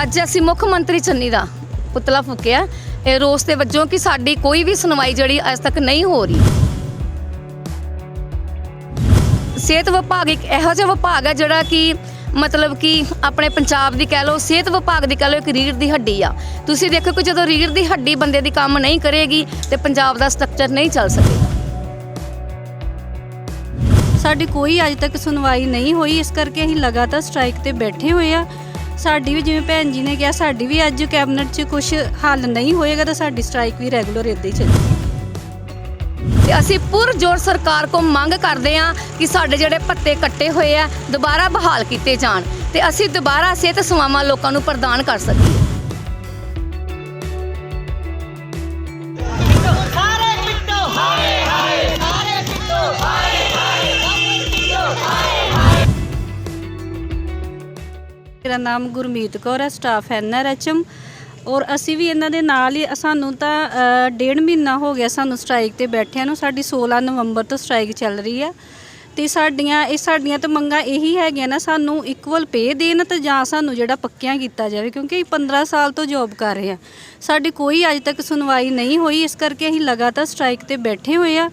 ਅੱਜ ਅਸੀਂ ਮੁੱਖ ਮੰਤਰੀ ਚੰਨੀ ਦਾ ਪੁਤਲਾ ਫੂਕਿਆ। ਇਹ ਰੋਸ ਦੇ ਵਜੋਂ ਕਿ ਸਾਡੀ ਕੋਈ ਵੀ ਸੁਣਵਾਈ ਜਿਹੜੀ ਅੱਜ ਤੱਕ ਨਹੀਂ ਹੋ ਰਹੀ। ਸਿਹਤ ਵਿਭਾਗ ਇੱਕ ਇਹੋ ਜਿਹਾ ਵਿਭਾਗ ਹੈ ਜਿਹੜਾ ਕਿ ਮਤਲਬ ਕਿ ਆਪਣੇ ਪੰਜਾਬ ਦੀ ਕਹਿ ਲਓ, ਸਿਹਤ ਵਿਭਾਗ ਦੀ ਕਹਿ ਲਓ ਇੱਕ ਰੀੜ ਦੀ ਹੱਡੀ ਆ। ਤੁਸੀਂ ਦੇਖੋ ਕਿ ਜਦੋਂ ਰੀੜ ਦੀ ਹੱਡੀ ਬੰਦੇ ਦੀ ਕੰਮ ਨਹੀਂ ਕਰੇਗੀ ਤੇ ਪੰਜਾਬ ਦਾ ਸਟਰਕਚਰ ਨਹੀਂ ਚੱਲ ਸਕੇਗਾ ਸਾਡੀ ਕੋਈ ਅੱਜ ਤੱਕ ਸੁਣਵਾਈ ਨਹੀਂ ਹੋਈ। ਇਸ ਕਰਕੇ ਅਸੀਂ ਲਗਾਤਾਰ ਸਟ੍ਰਾਈਕ ਤੇ ਬੈਠੇ ਹੋਏ ਆ। ਸਾਡੀ ਵੀ ਜਿਵੇਂ ਭੈਣ ਜੀ ਨੇ ਕਿਹਾ, ਸਾਡੀ ਵੀ ਅੱਜ ਕੈਬਨਿਟ 'ਚ ਕੁਝ ਹੱਲ ਨਹੀਂ ਹੋਏਗਾ ਤਾਂ ਸਾਡੀ ਸਟ੍ਰਾਈਕ ਵੀ ਰੈਗੂਲਰ ਇੱਦਾਂ ਹੀ ਚੱਲੇਗੀ। ਤੇ ਅਸੀਂ ਪੁਰਜੋਰ ਸਰਕਾਰ ਕੋ ਮੰਗ ਕਰਦੇ ਹਾਂ ਕਿ ਸਾਡੇ ਜਿਹੜੇ ਪੱਤੇ ਕੱਟੇ ਹੋਏ ਆ, ਦੁਬਾਰਾ ਬਹਾਲ ਕੀਤੇ ਜਾਣ ਤੇ ਅਸੀਂ ਦੁਬਾਰਾ ਸਿਹਤ ਸੇਵਾਵਾਂ ਲੋਕਾਂ ਨੂੰ ਪ੍ਰਦਾਨ ਕਰ ਸਕੀਏ। ਮੇਰਾ ਨਾਮ ਗੁਰਮੀਤ ਕੌਰ ਹੈ ਸਟਾਫ ਐਨਆਰਐਚਐਮ ਔਰ ਅਸੀਂ ਵੀ ਇਹਨਾਂ ਦੇ ਨਾਲ ਹੀ ਸਾਨੂੰ ਤਾਂ ਡੇਢ ਮਹੀਨਾ ਹੋ ਗਿਆ ਸਾਨੂੰ ਸਟ੍ਰਾਈਕ ਤੇ ਬੈਠਿਆਂ ਨੂੰ। ਸਾਡੀ 16 ਨਵੰਬਰ ਤੋਂ ਸਟ੍ਰਾਈਕ ਚੱਲ ਰਹੀ ਹੈ ਤੇ ਸਾਡੀਆਂ, ਇਹ ਸਾਡੀਆਂ ਤਾਂ ਮੰਗਾਂ ਇਹੀ ਹੈਗੀਆਂ ਨਾ, ਸਾਨੂੰ ਇਕੁਅਲ ਪੇ ਦੇਣ ਤੇ ਜਾਂ ਸਾਨੂੰ ਜਿਹੜਾ ਪੱਕਿਆਂ ਕੀਤਾ ਜਾਵੇ, ਕਿਉਂਕਿ ਅਸੀਂ 15 ਸਾਲ ਤੋਂ ਜੌਬ ਕਰ ਰਹੇ ਹਾਂ ਸਾਡੀ ਕੋਈ ਅੱਜ ਤੱਕ ਸੁਣਵਾਈ ਨਹੀਂ ਹੋਈ। ਇਸ ਕਰਕੇ ਅਸੀਂ ਲਗਾਤਾਰ ਸਟ੍ਰਾਈਕ ਤੇ ਬੈਠੇ ਹੋਏ ਆ।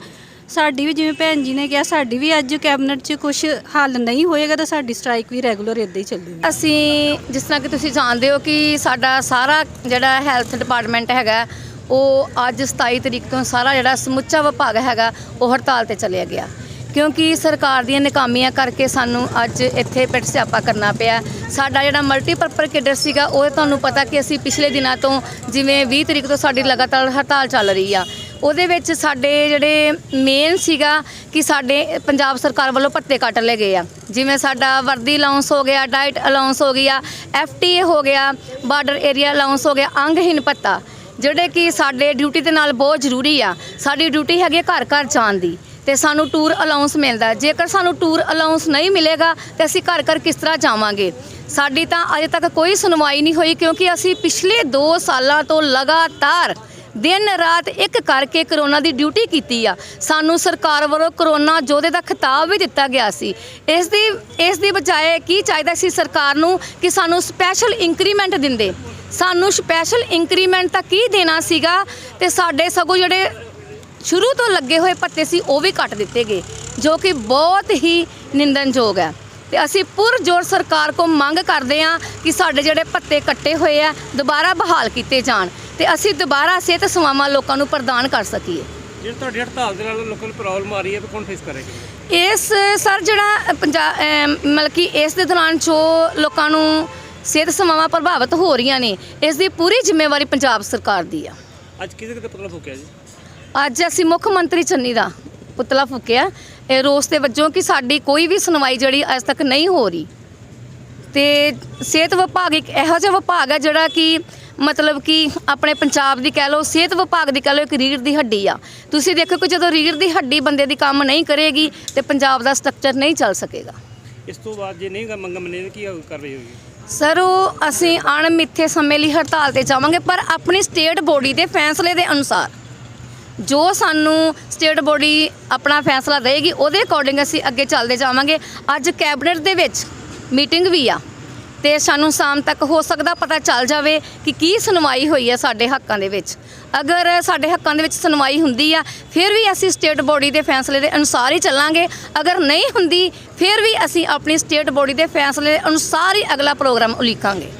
ਸਾਡੀ ਵੀ ਜਿਵੇਂ ਭੈਣ ਜੀ ਨੇ ਕਿਹਾ, ਸਾਡੀ ਵੀ ਅੱਜ ਕੈਬਨਿਟ 'ਚ ਕੁਝ ਹੱਲ ਨਹੀਂ ਹੋਏਗਾ ਤਾਂ ਸਾਡੀ ਸਟ੍ਰਾਈਕ ਵੀ ਰੈਗੂਲਰ ਇੱਦਾਂ ਹੀ ਚੱਲੇਗੀ। ਅਸੀਂ ਜਿਸ ਤਰ੍ਹਾਂ ਕਿ ਤੁਸੀਂ ਜਾਣਦੇ ਹੋ ਕਿ ਸਾਡਾ ਸਾਰਾ ਜਿਹੜਾ ਹੈਲਥ ਡਿਪਾਰਟਮੈਂਟ ਹੈਗਾ, ਉਹ ਅੱਜ 27 ਤਰੀਕ ਤੋਂ ਸਾਰਾ ਜਿਹੜਾ ਸਮੁੱਚਾ ਵਿਭਾਗ ਹੈਗਾ, ਉਹ ਹੜਤਾਲ ਤੇ ਚਲਿਆ ਗਿਆ। ਕਿਉਂਕਿ ਸਰਕਾਰ ਦੀਆਂ ਨਾਕਾਮੀਆਂ ਕਰਕੇ ਸਾਨੂੰ ਅੱਜ ਇੱਥੇ ਪਿੱਟ ਸਿਆਪਾ ਕਰਨਾ ਪਿਆ। ਸਾਡਾ ਜਿਹੜਾ ਮਲਟੀਪਰਪਰ ਕਿਡਰ ਸੀਗਾ, ਉਹ ਤੁਹਾਨੂੰ ਪਤਾ ਕਿ ਅਸੀਂ ਪਿਛਲੇ ਦਿਨਾਂ ਤੋਂ ਜਿਵੇਂ 20 ਤਰੀਕ ਤੋਂ ਸਾਡੀ ਲਗਾਤਾਰ ਹੜਤਾਲ ਚੱਲ ਰਹੀ ਆ। ਉਹਦੇ ਵਿੱਚ ਸਾਡੇ ਜਿਹੜੇ ਮੇਨ ਸੀਗਾ ਕਿ ਸਾਡੇ ਪੰਜਾਬ ਸਰਕਾਰ ਵੱਲੋਂ ਪੱਤੇ ਕੱਟ ਲਏ ਗਏ ਆ। ਜਿਵੇਂ ਸਾਡਾ ਵਰਦੀ ਅਲਾਉਂਸ ਹੋ ਗਿਆ ਡਾਈਟ ਅਲਾਉਂਸ ਹੋ ਗਿਆ ਐਫਟੀਏ ਹੋ ਗਿਆ ਬਾਰਡਰ ਏਰੀਆ ਅਲਾਉਂਸ ਹੋ ਗਿਆ ਅੰਗਹੀਨ ਭੱਤਾ, ਜਿਹੜੇ ਕਿ ਸਾਡੇ ਡਿਊਟੀ ਦੇ ਨਾਲ ਬਹੁਤ ਜ਼ਰੂਰੀ ਆ। ਸਾਡੀ ਡਿਊਟੀ ਹੈਗੀ ਘਰ ਘਰ ਜਾਣ ਦੀ ਤੇ ਸਾਨੂੰ ਟੂਰ ਅਲਾਉਂਸ ਮਿਲਦਾ ਜੇਕਰ ਸਾਨੂੰ ਟੂਰ ਅਲਾਉਂਸ ਨਹੀਂ ਮਿਲੇਗਾ ਤੇ ਅਸੀਂ ਘਰ ਘਰ ਕਿਸ ਤਰ੍ਹਾਂ ਜਾਵਾਂਗੇ? ਸਾਡੀ ਤਾਂ ਅਜੇ ਤੱਕ ਕੋਈ ਸੁਣਵਾਈ ਨਹੀਂ ਹੋਈ ਕਿਉਂਕਿ ਅਸੀਂ ਪਿਛਲੇ 2 ਸਾਲਾਂ ਤੋਂ ਲਗਾਤਾਰ ਦਿਨ ਰਾਤ ਇੱਕ ਕਰਕੇ ਕਰੋਨਾ ਦੀ ਡਿਊਟੀ ਕੀਤੀ ਆ। ਸਾਨੂੰ ਸਰਕਾਰ ਵੱਲੋਂ ਕਰੋਨਾ ਯੋਧੇ ਦਾ ਖਿਤਾਬ ਵੀ ਦਿੱਤਾ ਗਿਆ ਸੀ। ਇਸ ਦੀ ਇਸ ਦੀ ਬਜਾਏ ਕੀ ਚਾਹੀਦਾ ਸੀ ਸਰਕਾਰ ਨੂੰ ਕਿ ਸਾਨੂੰ ਸਪੈਸ਼ਲ ਇੰਕਰੀਮੈਂਟ ਦਿੰਦੇ? ਸਾਨੂੰ ਸਪੈਸ਼ਲ ਇੰਕਰੀਮੈਂਟ ਤਾਂ ਕੀ ਦੇਣਾ ਸੀਗਾ ਤੇ ਸਾਡੇ ਸਗੋਂ ਜਿਹੜੇ ਸ਼ੁਰੂ ਤੋਂ ਲੱਗੇ ਹੋਏ ਪੱਤੇ ਸੀ, ਉਹ ਵੀ ਕੱਟ ਦਿੱਤੇ ਗਏ, ਜੋ ਕਿ ਬਹੁਤ ਹੀ ਨਿੰਦਨਯੋਗ ਹੈ। ਤੇ ਅਸੀਂ ਪੁਰਜੋਰ ਸਰਕਾਰ ਕੋ ਮੰਗ ਕਰਦੇ ਹਾਂ ਕਿ ਸਾਡੇ ਜਿਹੜੇ ਪੱਤੇ ਕੱਟੇ ਹੋਏ ਆ, ਦੁਬਾਰਾ ਬਹਾਲ ਕੀਤੇ ਜਾਣ। ਤੇ ਅਸੀਂ ਦੁਬਾਰਾ ਸਿਹਤ ਸੇਵਾਵਾਂ ਲੋਕਾਂ ਨੂੰ ਪ੍ਰਦਾਨ ਕਰ ਸਕੀਏ। ਜਿਹੜੀ ਤੁਹਾਡੀ ਹੜਤਾਲ ਦੇ ਨਾਲ ਲੋਕਾਂ ਨੂੰ ਪ੍ਰੋਬਲਮ ਆ ਰਹੀ ਹੈ ਤਾਂ ਕੌਣ ਫੇਸ ਕਰੇਗਾ? ਇਸ ਸਰ ਜਿਹੜਾ ਪੰਜਾਬ ਮਤਲਬ ਕਿ ਇਸ ਦੇ ਦੌਰਾਨ ਜੋ ਲੋਕਾਂ ਨੂੰ ਸਿਹਤ ਸੇਵਾਵਾਂ ਪ੍ਰਭਾਵਿਤ ਹੋ ਰਹੀਆਂ ਨੇ ਇਸ ਦੀ ਪੂਰੀ ਜ਼ਿੰਮੇਵਾਰੀ ਪੰਜਾਬ ਸਰਕਾਰ ਦੀ ਆ। ਅੱਜ ਕਿਹਦੇ ਕਿਤੇ ਪਤਲਾ ਫੂਕਿਆ ਜੀ? ਅੱਜ ਅਸੀਂ ਮੁੱਖ ਮੰਤਰੀ ਚੰਨੀ ਦਾ ਪੁਤਲਾ ਫੂਕਿਆ। ਇਹ ਰੋਸ ਦੇ ਵਜੋਂ ਕਿ ਸਾਡੀ ਕੋਈ ਵੀ ਸੁਣਵਾਈ ਜਿਹੜੀ ਅੱਜ ਤੱਕ ਨਹੀਂ ਹੋ ਰਹੀ। ਤੇ ਸਿਹਤ ਵਿਭਾਗ ਇੱਕ ਇਹੋ ਜਿਹਾ ਵਿਭਾਗ ਹੈ ਜਿਹੜਾ ਕਿ ਮਤਲਬ ਕਿ ਆਪਣੇ ਪੰਜਾਬ ਦੀ ਕਹਿ ਲਓ ਸਿਹਤ ਵਿਭਾਗ ਦੀ ਕਹਿ ਲਓ ਇੱਕ ਰੀੜ ਦੀ ਹੱਡੀ ਆ। ਤੁਸੀਂ ਦੇਖੋ ਕਿ ਜਦੋਂ ਰੀੜ ਦੀ ਹੱਡੀ ਬੰਦੇ ਦੀ ਕੰਮ ਨਹੀਂ ਕਰੇਗੀ ਤੇ ਪੰਜਾਬ ਦਾ ਸਟਰਕਚਰ ਨਹੀਂ ਚੱਲ ਸਕੇਗਾ। ਇਸ ਤੋਂ ਬਾਅਦ ਜੇ ਨਹੀਂ ਮੰਗ ਮੰਨੇ ਕੀ ਕਰ ਰਹੀ ਹੋਗੀ ਸਰ ਉਹ ਅਸੀਂ ਅਣਮਿੱਥੇ ਸਮੇਂ ਲਈ ਹੜਤਾਲ ਤੇ ਜਾਵਾਂਗੇ ਪਰ ਆਪਣੀ ਸਟੇਟ ਬੋਡੀ ਦੇ ਫੈਸਲੇ ਦੇ ਅਨੁਸਾਰ ਜੋ ਸਾਨੂੰ ਸਟੇਟ ਬੋਡੀ ਆਪਣਾ ਫੈਸਲਾ ਦੇਗੀ ਉਹਦੇ ਅਕੋਰਡਿੰਗ ਅਸੀਂ ਅੱਗੇ ਚੱਲਦੇ ਜਾਵਾਂਗੇ। ਅੱਜ ਕੈਬਨਿਟ ਦੇ ਵਿੱਚ ਮੀਟਿੰਗ ਵੀ ਆ। ਤੇ ਸਾਨੂੰ ਸ਼ਾਮ ਤੱਕ ਹੋ ਸਕਦਾ ਪਤਾ ਚੱਲ ਜਾਵੇ ਕਿ ਕੀ ਸੁਣਵਾਈ ਹੋਈ ਹੈ ਸਾਡੇ ਹੱਕਾਂ ਦੇ ਵਿੱਚ। ਅਗਰ ਸਾਡੇ ਹੱਕਾਂ ਦੇ ਵਿੱਚ ਸੁਣਵਾਈ ਹੁੰਦੀ ਆ, ਫਿਰ ਵੀ ਅਸੀਂ ਸਟੇਟ ਬੋਡੀ ਦੇ ਫੈਸਲੇ ਦੇ ਅਨੁਸਾਰ ਹੀ ਚੱਲਾਂਗੇ। ਅਗਰ ਨਹੀਂ ਹੁੰਦੀ, ਫਿਰ ਵੀ ਅਸੀਂ ਆਪਣੀ ਸਟੇਟ ਬੋਡੀ ਦੇ ਫੈਸਲੇ ਦੇ ਅਨੁਸਾਰ ਹੀ ਅਗਲਾ ਪ੍ਰੋਗਰਾਮ ਉਲੀਕਾਂਗੇ।